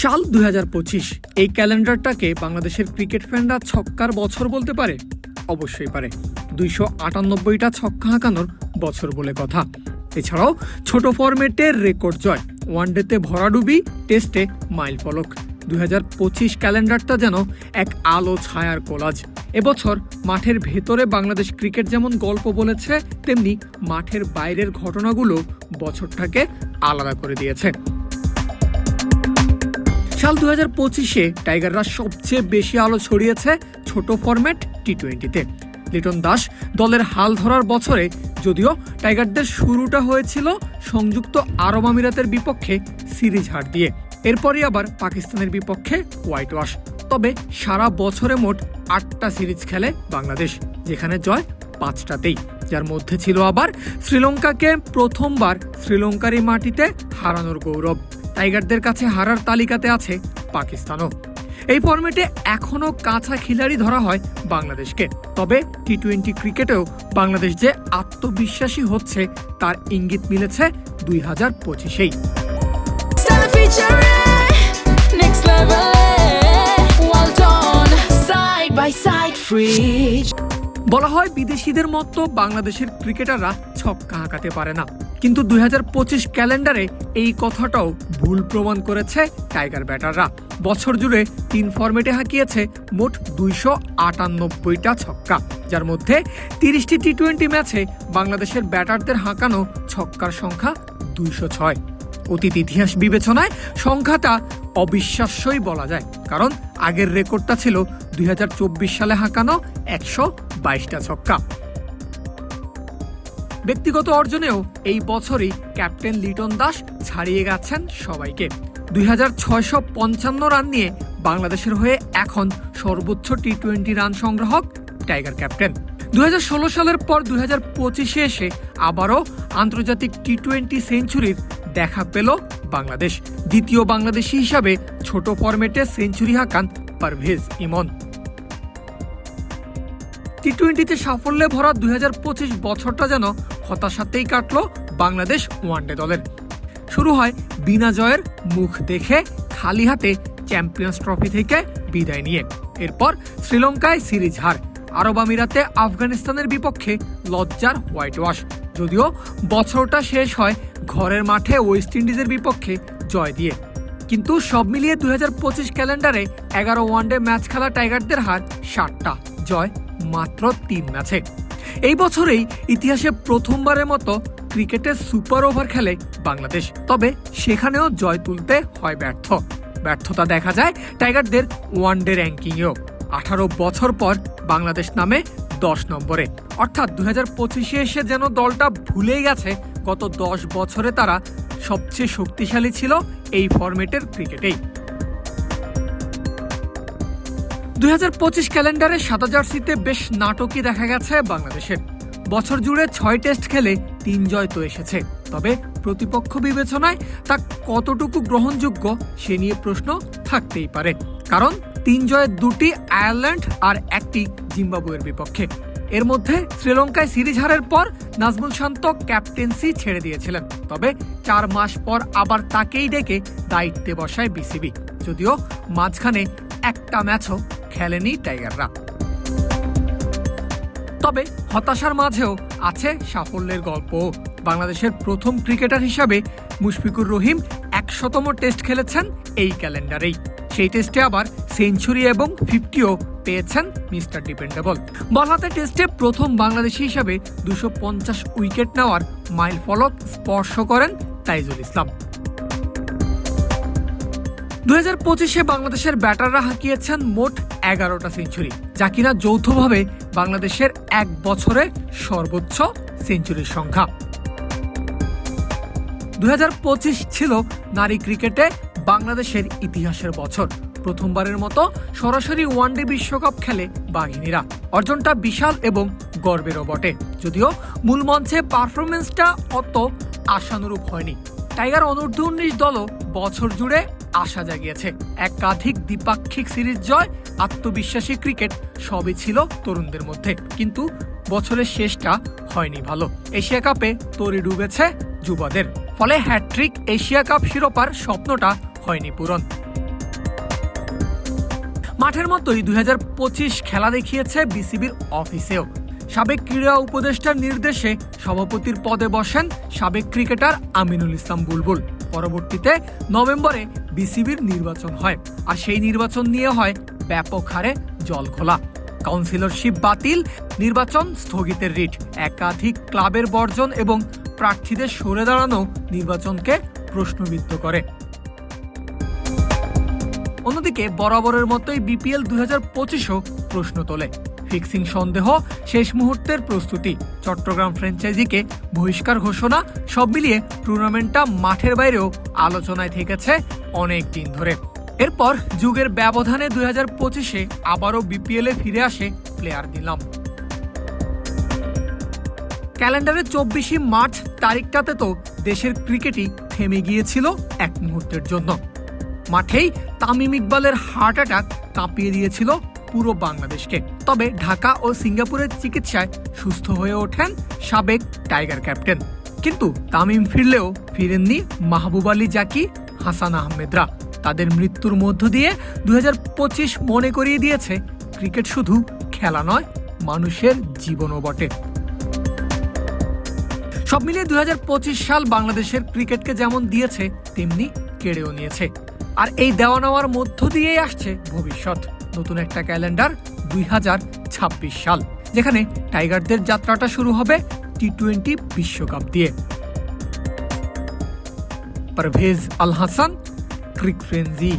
সাল দুই হাজার পঁচিশ, এই ক্যালেন্ডারটাকে বাংলাদেশের ক্রিকেট ফ্যানরা ছক্কার বছর বলতে পারে? অবশ্যই পারে। দুইশো আটানব্বইটা ছক্কা হাঁকানোর বছর বলে কথা। এছাড়াও ছোট ফরম্যাটের রেকর্ড জয়, ওয়ানডেতে ভরাডুবি টেস্টে মাইল ফলক দুই ক্যালেন্ডারটা যেন এক আলো ছায়ার কোলাজ। এবছর মাঠের ভেতরে বাংলাদেশ ক্রিকেট যেমন গল্প বলেছে, তেমনি মাঠের বাইরের ঘটনাগুলো বছরটাকে আলাদা করে দিয়েছে। সাল দু হাজার পঁচিশে টাইগাররা সবচেয়ে বেশি আলো ছড়িয়েছে ছোট ফরম্যাট টি টোয়েন্টিতে লিটন দাস দলের হাল ধরার বছরে যদিও টাইগারদের শুরুটা হয়েছিল সংযুক্ত আরব আমিরাতের বিপক্ষে সিরিজ হার দিয়ে। এরপরই আবার পাকিস্তানের বিপক্ষে হোয়াইট ওয়াশ তবে সারা বছরে মোট আটটা সিরিজ খেলে বাংলাদেশ, যেখানে জয় পাঁচটাতেই। যার মধ্যে ছিল আবার শ্রীলঙ্কাকে প্রথমবার শ্রীলঙ্কারই মাটিতে হারানোর গৌরব। টাইগারদের কাছে হারার তালিকাতে আছে পাকিস্তানও। এই ফর্মেটে এখনও কাঁচা খিলাড়ি ধরা হয় বাংলাদেশকে। তবে টি টোয়েন্টি ক্রিকেটেও বাংলাদেশ যে আত্মবিশ্বাসী হচ্ছে, তার ইঙ্গিত মিলেছে দুই হাজার পঁচিশেই। Free. বলা হয় বিদেশিদের মতো বাংলাদেশের ক্রিকেটাররা ছক্কা হাঁকাতে পারে না। কিন্তু দুই হাজার পঁচিশ ক্যালেন্ডারে এই কথাটাও ভুল প্রমাণ করেছে টাইগার ব্যাটাররা। বছর জুড়ে তিন ফরম্যাটে হাঁকিয়েছে মোট দুইশো আটানব্বইটা ছক্কা, যার মধ্যে তিরিশটি টি টোয়েন্টি ম্যাচে বাংলাদেশের ব্যাটারদের হাঁকানো ছক্কার সংখ্যা দুইশো ছয়। অতীত ইতিহাস বিবেচনায় সংখ্যাটা অবিশ্বাস্যই বলা যায়, কারণ আগের রেকর্ডটা ছিল দুই হাজার চব্বিশ সালে হাঁকানো একশো বাইশটা ছক্কা। ব্যক্তিগত অর্জনেও এই বছরই ক্যাপ্টেন লিটন দাস ছাড়িয়ে গেছেন সবাইকে। দুই রান নিয়ে বাংলাদেশের হয়ে এখন সর্বোচ্চ টি টোয়েন্টি রান সংগ্রাহক টাইগার ক্যাপ্টেন। দুই হাজার ষোলো সালের পর দুই পঁচিশে এসে আবারও আন্তর্জাতিক টি টোয়েন্টি সেঞ্চুরির দেখা পেল বাংলাদেশ। দ্বিতীয় বাংলাদেশি হিসাবে ছোট ফরম্যাটে সেঞ্চুরি হাঁকান পারভেজ ইমন। টি টোয়েন্টিতে সাফল্যে ভরা দুই হাজার পঁচিশ বছরটা যেন হতাশাতেই কাটল বাংলাদেশ ওয়ানডে দলের। শুরু হয় বিনা জয়ের মুখ দেখে, খালি হাতে চ্যাম্পিয়ন্স ট্রফি থেকে বিদায় নিয়ে। এরপর শ্রীলঙ্কায় সিরিজ হার। আরব আমিরাতে আফগানিস্তানের বিপক্ষে লজ্জার হোয়াইট ওয়াশ। যদিও বছরটা শেষ হয় ঘরের মাঠে ওয়েস্ট ইন্ডিজের বিপক্ষে জয় দিয়ে। কিন্তু সব মিলিয়ে দুই হাজার পঁচিশ ক্যালেন্ডারে এগারো ওয়ানডে ম্যাচ খেলা টাইগারদের হার ষাটটা। জয় মাত্র তিন ম্যাচে। এই বছরেই ইতিহাসে প্রথমবারের মতো ক্রিকেটে সুপার ওভার খেলে বাংলাদেশ, তবে সেখানেও জয় তুলতে হয় ব্যর্থ। ব্যর্থতা দেখা যায় টাইগারদের ওয়ানডে র্যাঙ্কিংয়েও। আঠারো বছর পর বাংলাদেশ নামে দশ নম্বরে। অর্থাৎ দুই হাজার পঁচিশে এসে যেন দলটা ভুলেই গেছে, গত দশ বছরে তারা সবচেয়ে শক্তিশালী ছিল এই ফরম্যাটের ক্রিকেটেই। দুই হাজার পঁচিশ ক্যালেন্ডারে সাদা জার্সিতে বেশ নাটকই দেখা গেছে বাংলাদেশের। বছর জুড়ে ছয় টেস্ট খেলে তিন জয় তো এসেছে। তবে প্রতিপক্ষ বিবেচনায় তা কতটুকু গ্রহণযোগ্য সে নিয়ে প্রশ্ন থাকতেই পারে। কারণ তিন জয়ের দুটি আয়ারল্যান্ড আর একটি জিম্বাবুয়ের বিপক্ষে। এর মধ্যে শ্রীলঙ্কায় সিরিজ হারের পর নাজমুল শান্ত ক্যাপ্টেন্সি ছেড়ে দিয়েছিলেন। তবে চার মাস পর আবার তাকেই ডেকে দায়িত্বে বসায় বিসিবি। যদিও মাঝখানে একটা ম্যাচও খেলেনি টাইগাররা। তবে হতাশার মাঝেও আছে সাফল্যের গল্প। বাংলাদেশের প্রথম ক্রিকেটার হিসাবে মুশফিকুর রহিম একশতম টেস্ট খেলেছেন এই ক্যালেন্ডারেই। সেই টেস্টে আবার সেঞ্চুরি এবং ফিফটিও পেয়েছেন মিস্টার ডিপেন্ডেবল। বলহাতে টেস্টে প্রথম বাংলাদেশি হিসাবে দুশো উইকেট নেওয়ার মাইল ফলক স্পর্শ করেন তাইজুল ইসলাম। দুই হাজার পঁচিশে বাংলাদেশের ব্যাটাররা হাঁকিয়েছেন মোট এগারোটা সেঞ্চুরি, যা কিনা যৌথভাবে বাংলাদেশের এক বছরে সর্বোচ্চ সেঞ্চুরির সংখ্যা। দুই ছিল নারী ক্রিকেটে বাংলাদেশের ইতিহাসের বছর। প্রথমবারের মতো সরাসরি ওয়ানডে বিশ্বকাপ খেলে বাঘিনীরা। অর্জনটা বিশাল এবং গর্বেরও বটে। যদিও মূল মঞ্চে পারফরমেন্সটা অত আশানুরূপ হয়নি। টাইগার অনূর্ধ্ব উনিশ দলও বছর জুড়ে আশা জাগিয়েছে। একাধিক দ্বিপাক্ষিক সিরিজ জয়, আত্মবিশ্বাসী ক্রিকেট সবই ছিল তরুণদের মধ্যে। কিন্তু বছরের শেষটা হয়নি ভালো। এশিয়া কাপে তরি ডুবেছে যুবাদের। ফলে হ্যাট্রিক এশিয়া কাপ শিরোপার স্বপ্নটা হয়নি পূরণ। মাঠের মতোই দুই হাজার পঁচিশ খেলা দেখিয়েছে বিসিবির অফিসেও। সাবেক ক্রীড়া উপদেষ্টার নির্দেশে সভাপতির পদে বসেন সাবেক ক্রিকেটার আমিনুল ইসলাম বুলবুল। পরবর্তীতে নভেম্বরে বিসিবির নির্বাচন হয়। আর সেই নির্বাচন নিয়ে হয় ব্যাপক হারে জল খোলা কাউন্সিলরশিপ বাতিল, নির্বাচন স্থগিতের রিট। একাধিক ক্লাবের বর্জন এবং প্রার্থীদের সরে দাঁড়ানো নির্বাচনকে প্রশ্নবিদ্ধ করে। অন্যদিকে বরাবরের মতোই বিপিএল দুই হাজার প্রশ্ন তোলে। ফিক্সিং সন্দেহ, শেষ মুহূর্তের প্রস্তুতি। চট্টগ্রাম ফ্র্যাঞ্চাইজিকে বহিষ্কার ঘোষণা, সব মিলিয়ে টুর্নামেন্টটা মাঠের বাইরেও আলোচনায় থেকেছে অনেক দিন ধরে। এরপর যুগের ব্যবধানে দুই হাজার পঁচিশে আবারও বিপিএল ফিরে আসে প্লেয়ার নিলাম। ক্যালেন্ডারের চব্বিশে মার্চ তারিখটাতে তো দেশের ক্রিকেটই থেমে গিয়েছিল এক মুহূর্তের জন্য। মাঠেই তামিম ইকবালের হার্ট অ্যাটাক কাঁপিয়ে দিয়েছিল পুরো বাংলাদেশকে। তবে ঢাকা ও সিঙ্গাপুরের চিকিৎসায় সুস্থ হয়ে ওঠেন সাবেক টাইগার ক্যাপ্টেন। কিন্তু তামিম ফিরলেও ফিরেননি মাহবুব আলী জাকি, হাসান আহমেদরা। তাদের মৃত্যুর মধ্য দিয়ে দুই মনে করিয়ে দিয়েছে, ক্রিকেট শুধু খেলা নয়, মানুষের জীবনও বটে। সব মিলিয়ে দুই হাজার পঁচিশ সাল বাংলাদেশের ক্রিকেটকে যেমন দিয়েছে, তেমনি কেড়েও নিয়েছে। আর এই দেওয়া নেওয়ার মধ্য দিয়েই আসছে ভবিষ্যৎ। নতুন একটা ক্যালেন্ডার দুই হাজার ছাব্বিশ সাল, যেখানে টাইগারদের যাত্রাটা শুরু হবে টি টোয়েন্টি বিশ্বকাপ দিয়ে। Parvez Al Hasan, cric frenzy